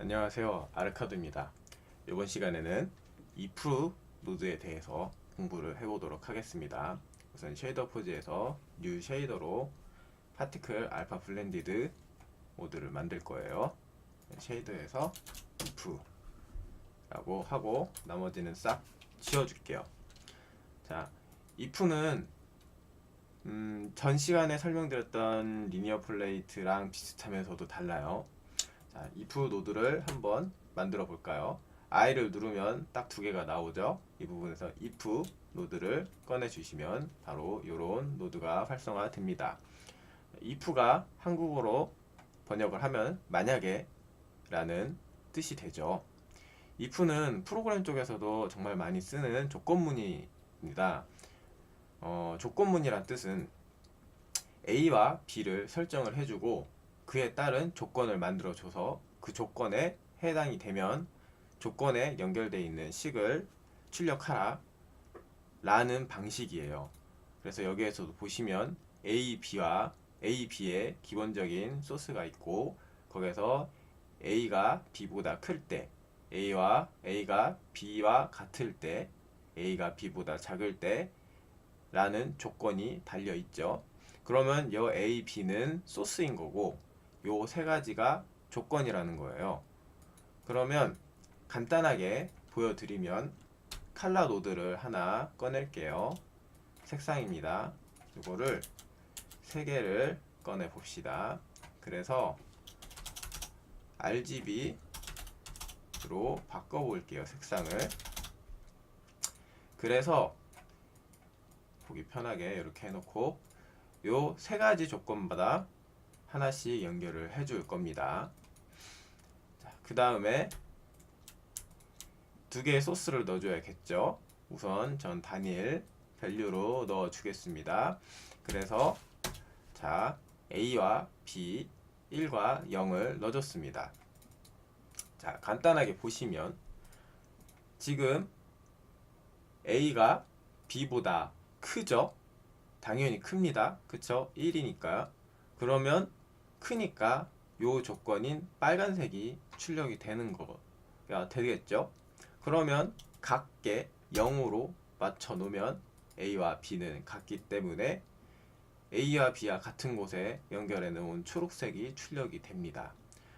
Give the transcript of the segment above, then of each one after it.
안녕하세요. 아르카드입니다. 이번 시간에는 if 노드에 대해서 공부를 해보도록 하겠습니다. 우선 쉐이더 포즈에서 뉴 쉐이더로 파티클 알파 블렌디드 모드를 만들 거예요. 쉐이더에서 if 라고 하고 나머지는 싹 지워줄게요. 자 if는 음, 전 시간에 설명드렸던 리니어 플레이트랑 비슷하면서도 달라요 자, if 노드를 한번 만들어 볼까요? i를 누르면 딱 두 개가 나오죠. 이 부분에서 if 노드를 꺼내 주시면 바로 이런 노드가 활성화됩니다. if가 한국어로 번역을 하면 만약에 라는 뜻이 되죠. if는 프로그램 쪽에서도 정말 많이 쓰는 조건문입니다. 어, 조건문이란 뜻은 A와 B를 설정을 해주고 그에 따른 조건을 만들어 줘서 그 조건에 해당이 되면 조건에 연결되어 있는 식을 출력하라 라는 방식이에요. 그래서 여기에서도 보시면 A, B와 A, B의 기본적인 소스가 있고 거기서 A가 B보다 클 때, A와 A가 B와 같을 때, A가 B보다 작을 때 라는 조건이 달려 있죠. 그러면 여 A, B는 소스인 거고 요 세 가지가 조건이라는 거예요. 그러면 간단하게 보여드리면 칼라 노드를 하나 꺼낼게요. 색상입니다. 이거를 세 개를 꺼내 봅시다. 그래서 RGB로 바꿔 볼게요. 색상을. 그래서 보기 편하게 이렇게 해놓고 요 세 가지 조건마다 하나씩 연결을 해줄 겁니다. 그 다음에 두 개의 소스를 넣어줘야겠죠. 우선 전 단일 밸류로 넣어주겠습니다. 그래서 자 A와 B 1과 0을 넣어줬습니다. 자 간단하게 보시면 지금 A가 B보다 크죠? 당연히 큽니다. 그쵸? 1이니까. 그러면 크니까 요 조건인 빨간색이 출력이 되는 거가 되겠죠? 그러면 각개 0으로 맞춰 놓으면 A와 B는 같기 때문에 A와 B와 같은 곳에 연결해 놓은 초록색이 출력이 됩니다.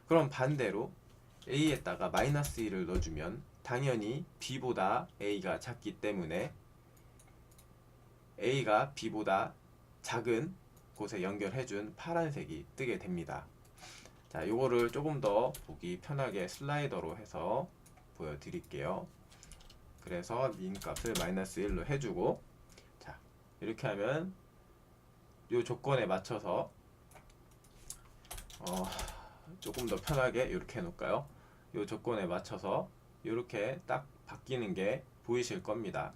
그럼 반대로 A에다가 마이너스 1을 넣어주면 당연히 B보다 A가 작기 때문에 A가 B보다 작은 곳에 연결해준 파란색이 뜨게 됩니다. 자, 요거를 조금 더 보기 편하게 슬라이더로 해서 보여드릴게요. 그래서 민 값을 마이너스 1로 해주고 자, 이렇게 하면 요 조건에 맞춰서 어, 조금 더 편하게 이렇게 해놓을까요? 요 조건에 맞춰서 이렇게 딱 바뀌는 게 보이실 겁니다.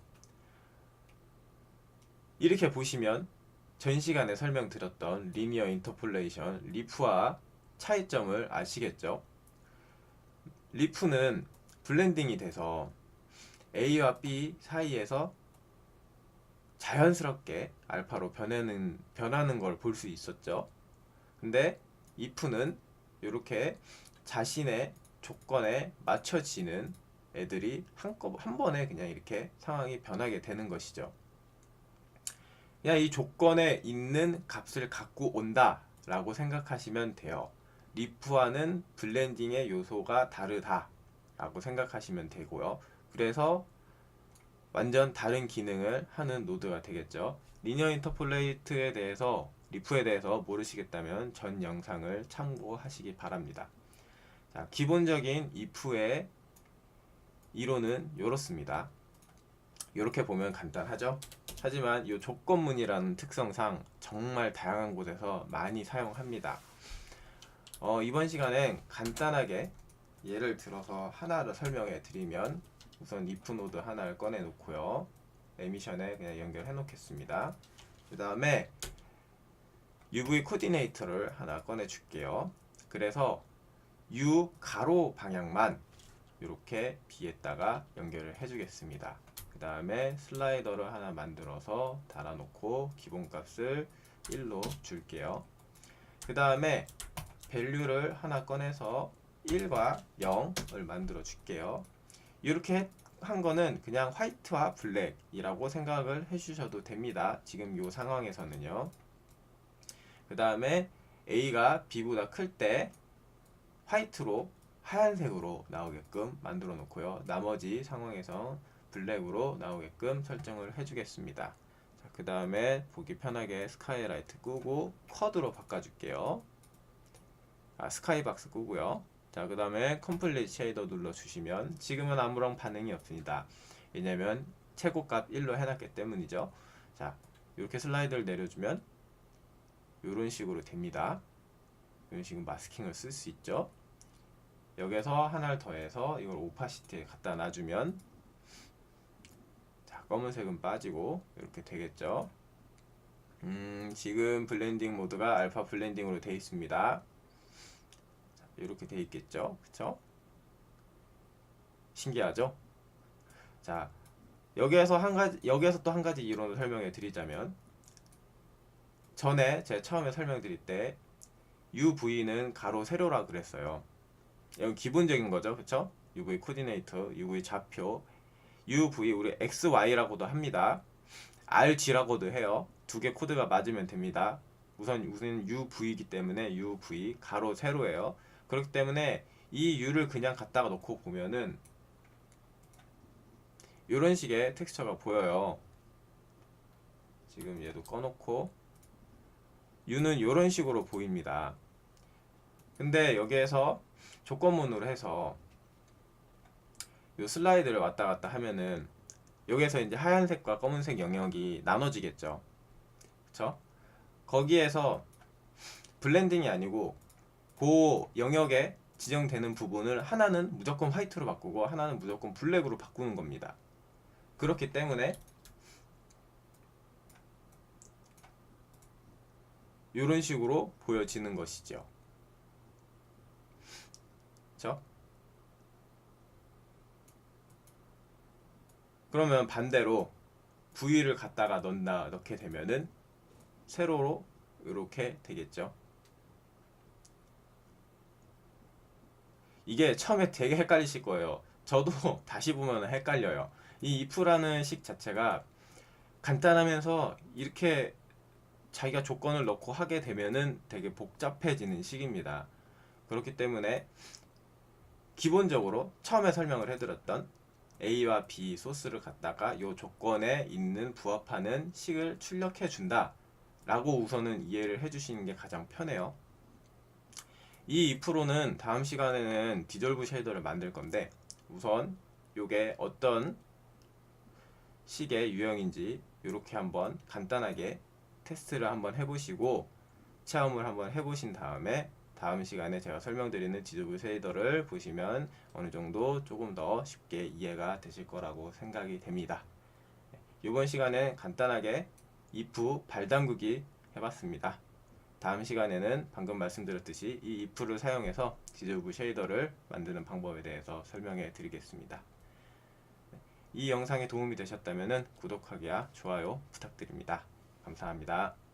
이렇게 보시면 전 시간에 설명드렸던 리니어 인터폴레이션 리프와 차이점을 아시겠죠? 리프는 블렌딩이 돼서 A와 B 사이에서 자연스럽게 알파로 변하는 변하는 걸 볼 수 있었죠. 근데 if는 이렇게 자신의 조건에 맞춰지는 애들이 한꺼 한 번에 그냥 이렇게 상황이 변하게 되는 것이죠. 그냥 이 조건에 있는 값을 갖고 온다 라고 생각하시면 돼요. 리프와는 블렌딩의 요소가 다르다 라고 생각하시면 되고요. 그래서 완전 다른 기능을 하는 노드가 되겠죠. 리니어 인터폴레이트에 대해서 리프에 대해서 모르시겠다면 전 영상을 참고하시기 바랍니다. 자, 기본적인 if의 이론은 이렇습니다. 이렇게 보면 간단하죠? 하지만 이 조건문이라는 특성상 정말 다양한 곳에서 많이 사용합니다. 어, 이번 시간엔 간단하게 예를 들어서 하나를 설명해 드리면 우선 if 노드 하나를 꺼내 놓고요. 에미션에 그냥 연결해 놓겠습니다. 그 다음에 UV 코디네이터를 하나 꺼내 줄게요. 그래서 U 가로 방향만 이렇게 B에다가 연결을 해 주겠습니다. 그 다음에 슬라이더를 하나 만들어서 달아놓고 기본값을 1로 줄게요. 그 다음에 밸류를 하나 꺼내서 1과 0을 만들어 줄게요. 이렇게 한 거는 그냥 화이트와 블랙이라고 생각을 해주셔도 됩니다. 지금 이 상황에서는요. 그 다음에 A가 B보다 클 때 화이트로 하얀색으로 나오게끔 만들어 놓고요. 나머지 상황에서 블랙으로 나오게끔 설정을 해주겠습니다. 그 다음에 보기 편하게 스카이라이트 끄고 쿼드로 바꿔줄게요. 아, 스카이박스 끄고요. 자, 그 다음에 컴플릿 쉐이더 눌러주시면 지금은 아무런 반응이 없습니다. 왜냐면 최고값 1로 해놨기 때문이죠. 자, 이렇게 슬라이드를 내려주면 이런 식으로 됩니다. 이런 식으로 마스킹을 쓸 수 있죠. 여기서 하나를 더해서 이걸 오파시티에 갖다 놔주면 자, 검은색은 빠지고 이렇게 되겠죠. 음, 지금 블렌딩 모드가 알파 블렌딩으로 되어 있습니다. 이렇게 돼 있겠죠. 그쵸? 신기하죠? 자, 여기에서 한 가지, 여기에서 또 한 가지 이론을 설명해 드리자면, 전에 제가 처음에 설명드릴 때, UV는 가로 세로라 그랬어요. 이건 기본적인 거죠. 그쵸? UV 코디네이터, UV 좌표, UV 우리 XY라고도 합니다. RG라고도 해요. 두 개 코드가 맞으면 됩니다. 우선 우선 UV이기 때문에 UV 가로 세로예요. 그렇기 때문에 이 U를 그냥 갖다가 놓고 보면은 이런 식의 텍스처가 보여요. 지금 얘도 꺼놓고 U는 이런 식으로 보입니다. 근데 여기에서 조건문으로 해서 이 슬라이드를 왔다 갔다 하면은 여기에서 이제 하얀색과 검은색 영역이 나눠지겠죠. 그쵸? 거기에서 블렌딩이 아니고 그 영역에 지정되는 부분을 하나는 무조건 화이트로 바꾸고 하나는 무조건 블랙으로 바꾸는 겁니다. 그렇기 때문에 이런 식으로 보여지는 것이죠. 그렇죠? 그러면 반대로 V를 갖다가 넣나 넣게 되면은 세로로 이렇게 되겠죠. 이게 처음에 되게 헷갈리실 거예요. 저도 다시 보면 헷갈려요. 이 if라는 식 자체가 간단하면서 이렇게 자기가 조건을 넣고 하게 되면은 되게 복잡해지는 식입니다. 그렇기 때문에 기본적으로 처음에 설명을 해드렸던 A와 B 소스를 갖다가 이 조건에 있는 부합하는 식을 출력해 준다 라고 우선은 이해를 해주시는 게 가장 편해요. 이 2%는 다음 시간에는 디졸브 쉐이더를 만들 건데 우선 이게 어떤 식의 유형인지 이렇게 한번 간단하게 테스트를 한번 해보시고 체험을 한번 해보신 다음에 다음 시간에 제가 설명드리는 디졸브 쉐이더를 보시면 어느 정도 조금 더 쉽게 이해가 되실 거라고 생각이 됩니다. 이번 시간에 간단하게 if 발담그기 해봤습니다. 다음 시간에는 방금 말씀드렸듯이 이 if를 사용해서 디졸브 쉐이더를 만드는 방법에 대해서 설명해 드리겠습니다. 이 영상이 도움이 되셨다면 구독하기와 좋아요 부탁드립니다. 감사합니다.